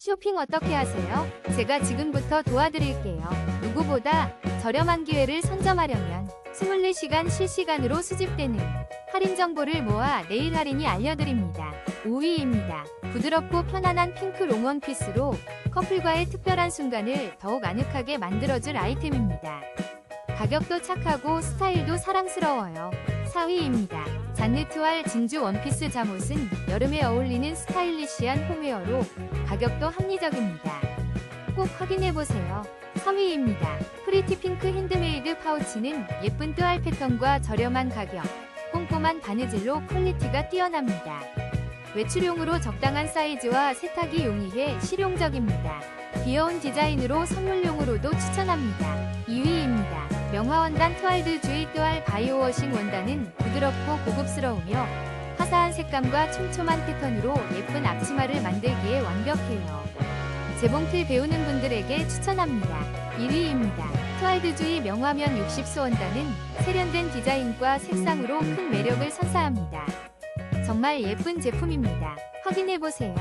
쇼핑 어떻게 하세요? 제가 지금부터 도와드릴게요. 누구보다 저렴한 기회를 선점하려면 24시간 실시간으로 수집되는 할인 정보를 모아 내일 할인이 알려드립니다. 5위입니다. 부드럽고 편안한 핑크 롱원 피스로 커플과의 특별한 순간을 더욱 아늑하게 만들어줄 아이템입니다. 가격도 착하고 스타일도 사랑스러워요. 4위입니다. 잔느트왈 진주 원피스 잠옷은 여름에 어울리는 스타일리시한 홈웨어로 가격도 합리적입니다. 꼭 확인해보세요. 3위입니다. 프리티 핑크 핸드메이드 파우치는 예쁜 뜨알 패턴과 저렴한 가격, 꼼꼼한 바느질로 퀄리티가 뛰어납니다. 외출용으로 적당한 사이즈와 세탁이 용이해 실용적입니다. 귀여운 디자인으로 선물용으로도 추천합니다. 2위입니다. 명화원단 트왈드 주의 뜨알 바이오워싱 원단은 부드럽고 고급스러우며 화사한 색감과 촘촘한 패턴으로 예쁜 앞치마를 만들기에 완벽해요. 재봉틀 배우는 분들에게 추천합니다. 1위입니다. 트왈드주의 명화면 60수 원단은 세련된 디자인과 색상으로 큰 매력을 선사합니다. 정말 예쁜 제품입니다. 확인해보세요.